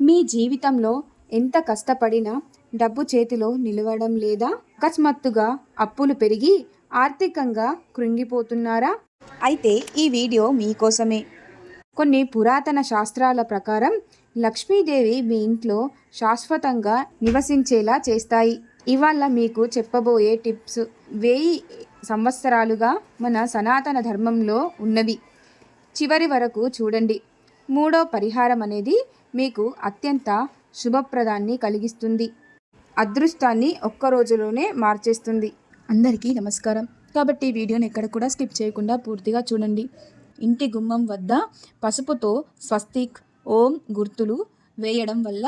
మీ జీవితంలో ఎంత కష్టపడినా డబ్బు చేతిలో నిలవడం లేదా అకస్మాత్తుగా అప్పులు పెరిగి ఆర్థికంగా కృంగిపోతున్నారా? అయితే ఈ వీడియో మీకోసమే కొన్ని పురాతన శాస్త్రాల ప్రకారం లక్ష్మీదేవి మీ ఇంట్లో శాశ్వతంగా నివసించేలా చేస్తాయి. ఇవాళ మీకు చెప్పబోయే టిప్స్ వెయ్యి సంవత్సరాలుగా మన సనాతన ధర్మంలో ఉన్నవి. చివరి వరకు చూడండి. మూడో పరిహారం అనేది మీకు అత్యంత శుభప్రదాన్ని కలిగిస్తుంది. అదృష్టాన్ని ఒక్క రోజులోనే మార్చేస్తుంది. అందరికీ నమస్కారం. కాబట్టి వీడియోని ఎక్కడ కూడా స్కిప్ చేయకుండా పూర్తిగా చూడండి. ఇంటి గుమ్మం వద్ద పసుపుతో స్వస్తిక్ ఓం గుర్తులు వేయడం వల్ల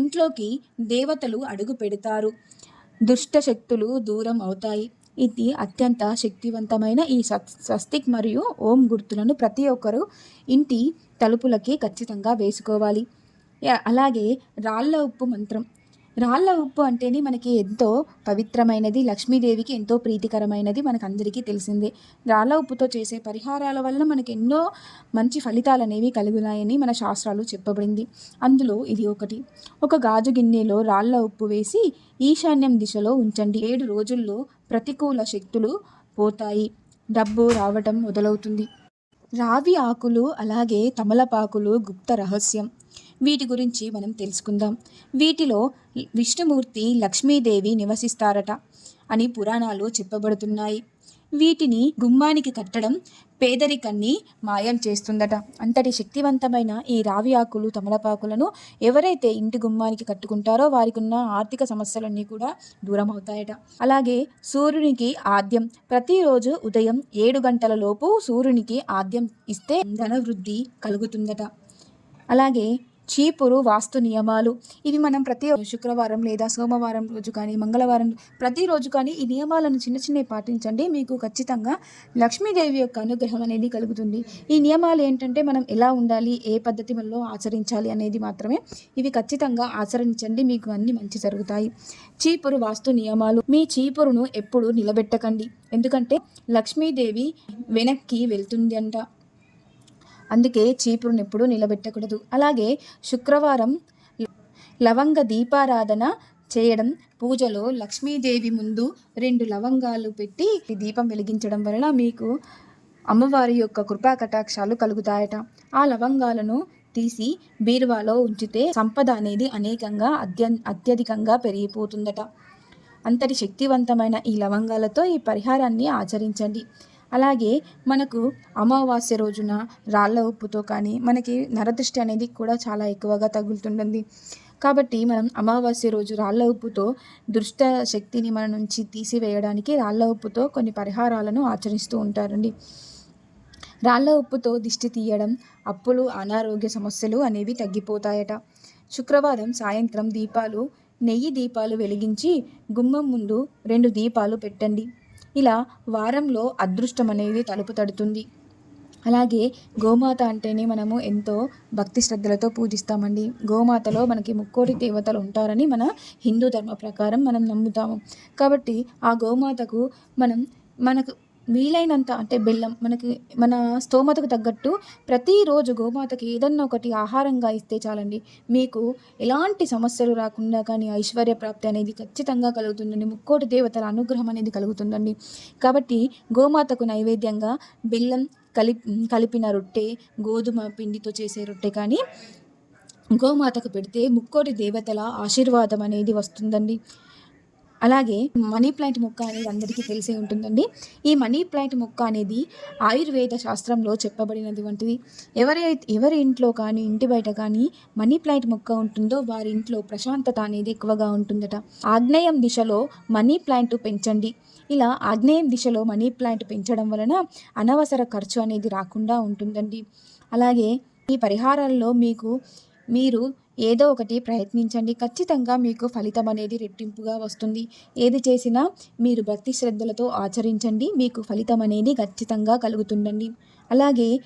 ఇంట్లోకి దేవతలు అడుగు పెడతారు. దుష్ట శక్తులు దూరం అవుతాయి. ఇది అత్యంత శక్తివంతమైన ఈ స్వస్తిక్ మరియు ఓం గుర్తులను ప్రతి ఒక్కరూ ఇంటి తలుపులకి ఖచ్చితంగా వేసుకోవాలి. అలాగే రాళ్ళ ఉప్పు మంత్రం. రాళ్ళ ఉప్పు అంటేనే మనకి ఎంతో పవిత్రమైనది లక్ష్మీదేవికి ఎంతో ప్రీతికరమైనది మనకు అందరికీ తెలిసిందే. రాళ్ళ ఉప్పుతో చేసే పరిహారాల వలన మనకి ఎన్నో మంచి ఫలితాలు అనేవి కలుగుతాయని మన శాస్త్రాలు చెప్పబడింది. అందులో ఇది ఒకటి. ఒక గాజు గిన్నెలో రాళ్ళ ఉప్పు వేసి ఈశాన్యం దిశలో ఉంచండి. ఏడు రోజుల్లో ప్రతికూల శక్తులు పోతాయి. డబ్బు రావటం మొదలవుతుంది. రావి ఆకులు అలాగే తమలపాకులు గుప్త రహస్యం. వీటి గురించి మనం తెలుసుకుందాం. వీటిలో విష్ణుమూర్తి లక్ష్మీదేవి నివసిస్తారట. అని పురాణాలు చెప్పబడుతున్నాయి. వీటిని గుమ్మానికి కట్టడం పేదరికాన్ని మాయం చేస్తుందట. అంతటి శక్తివంతమైన ఈ రావి ఆకులు తమలపాకులను ఎవరైతే ఇంటి గుమ్మానికి కట్టుకుంటారో వారికి ఉన్న ఆర్థిక సమస్యలన్నీ కూడా దూరం అవుతాయట అలాగే సూర్యునికి ఆద్యం ప్రతిరోజు ఉదయం ఏడు గంటల లోపు సూర్యునికి ఆద్యం ఇస్తే ధనవృద్ధి కలుగుతుందట. అలాగే చీపురు వాస్తు నియమాలు. ఇవి మనం ప్రతి శుక్రవారం లేదా సోమవారం రోజు కానీ మంగళవారం ప్రతిరోజు కానీ ఈ నియమాలను చిన్న చిన్నవి పాటించండి. మీకు ఖచ్చితంగా లక్ష్మీదేవి యొక్క అనుగ్రహం అనేది కలుగుతుంది. ఈ నియమాలు ఏంటంటే మనం ఎలా ఉండాలి ఏ పద్ధతి వల్ల ఆచరించాలి అనేది మాత్రమే ఇవి ఖచ్చితంగా ఆచరించండి. మీకు అన్ని మంచి జరుగుతాయి. చీపురు వాస్తు నియమాలు. మీ చీపురును ఎప్పుడు నిలబెట్టకండి. ఎందుకంటే లక్ష్మీదేవి వెనక్కి వెళ్తుంది అంట అందుకే చీపురుని ఎప్పుడూ నిలబెట్టకూడదు. అలాగే శుక్రవారం లవంగ దీపారాధన చేయడం పూజలో లక్ష్మీదేవి ముందు రెండు లవంగాలు పెట్టి ఈ దీపం వెలిగించడం వలన మీకు అమ్మవారి యొక్క కృపా కటాక్షాలు కలుగుతాయట. ఆ లవంగాలను తీసి బీరువాలో ఉంచితే సంపద అనేది అనేకంగా అత్య అత్యధికంగా పెరిగిపోతుందట. అంతటి శక్తివంతమైన ఈ లవంగాలతో ఈ పరిహారాన్ని ఆచరించండి. అలాగే మనకు అమావాస్య రోజున రాళ్ళ ఉప్పుతో కానీ మనకి నరదృష్టి అనేది కూడా చాలా ఎక్కువగా తగులుతుంటుంది. కాబట్టి మనం అమావాస్య రోజు రాళ్ళ ఉప్పుతో దుష్ట శక్తిని మన నుంచి తీసివేయడానికి రాళ్ళ ఉప్పుతో కొన్ని పరిహారాలను ఆచరిస్తూ ఉంటారండి. రాళ్ళ ఉప్పుతో దిష్టి తీయడం అప్పులు అనారోగ్య సమస్యలు అనేవి తగ్గిపోతాయట. శుక్రవారం సాయంత్రం దీపాలు నెయ్యి దీపాలు వెలిగించి గుమ్మం ముందు రెండు దీపాలు పెట్టండి. ఇలా వారంలో అదృష్టం అనేది తలుపు తడుతుంది. అలాగే గోమాత అంటేనే మనము ఎంతో భక్తి శ్రద్ధలతో పూజిస్తామండి. గోమాతలో మనకి ముక్కోటి దేవతలు ఉంటారని మన హిందూ ధర్మ ప్రకారం మనం నమ్ముతాము. కాబట్టి ఆ గోమాతకు మనం మనకు వీలైనంత అంటే బెల్లం మనకి మన స్తోమతకు తగ్గట్టు ప్రతిరోజు గోమాతకి ఏదన్నా ఒకటి ఆహారంగా ఇస్తే చాలండి. మీకు ఎలాంటి సమస్యలు రాకుండా కానీ ఐశ్వర్య ప్రాప్తి అనేది ఖచ్చితంగా కలుగుతుందండి. ముక్కోటి దేవతల అనుగ్రహం అనేది కలుగుతుందండి. కాబట్టి గోమాతకు నైవేద్యంగా బెల్లం కలిపి కలిపిన రొట్టె గోధుమ పిండితో చేసే రొట్టె కానీ గోమాతకు పెడితే ముక్కోటి దేవతల ఆశీర్వాదం అనేది వస్తుందండి. అలాగే మనీ ప్లాంట్ మొక్క అనేది అందరికీ తెలిసే ఉంటుందండి. ఈ మనీ ప్లాంట్ మొక్క అనేది ఆయుర్వేద శాస్త్రంలో చెప్పబడినది వంటిది. ఎవరి ఎవరి ఇంట్లో కానీ ఇంటి బయట కానీ మనీ ప్లాంట్ మొక్క ఉంటుందో వారి ఇంట్లో ప్రశాంతత అనేది ఎక్కువగా ఉంటుందట. ఆగ్నేయం దిశలో మనీ ప్లాంట్ పెంచండి. ఇలా ఆగ్నేయం దిశలో మనీ ప్లాంట్ పెంచడం వలన అనవసర ఖర్చు అనేది రాకుండా ఉంటుందండి. అలాగే ఈ పరిహారాల్లో మీకు మీరు ఏదో ఒకటి ప్రయత్నించండి. ఖచ్చితంగా మీకు ఫలితం అనేది రెట్టింపుగా వస్తుంది. ఏది చేసినా మీరు భక్తి శ్రద్ధలతో ఆచరించండి. మీకు ఫలితం అనేది ఖచ్చితంగా కలుగుతుందండి. అలాగే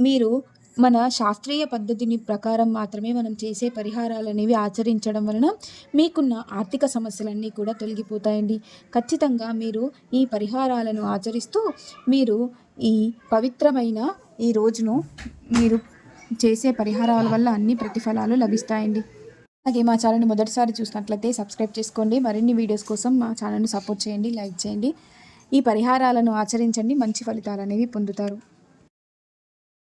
మీరు మన శాస్త్రీయ పద్ధతిని ప్రకారం మాత్రమే మనం చేసే పరిహారాలు అనేవి ఆచరించడం వలన మీకున్న ఆర్థిక సమస్యలన్నీ కూడా తొలగిపోతాయండి. ఖచ్చితంగా మీరు ఈ పరిహారాలను ఆచరిస్తూ మీరు ఈ పవిత్రమైన ఈ రోజును మీరు చేసే పరిహారాల వల్ల అన్ని ప్రతిఫలాలు లభిస్తాయండి. అలాగే మా ఛానల్ని మొదటిసారి చూసినట్లయితే సబ్స్క్రైబ్ చేసుకోండి. మరిన్ని వీడియోస్ కోసం మా ఛానల్ని సపోర్ట్ చేయండి లైక్ చేయండి. ఈ పరిహారాలను ఆచరించండి. మంచి ఫలితాలు అనేవి పొందుతారు.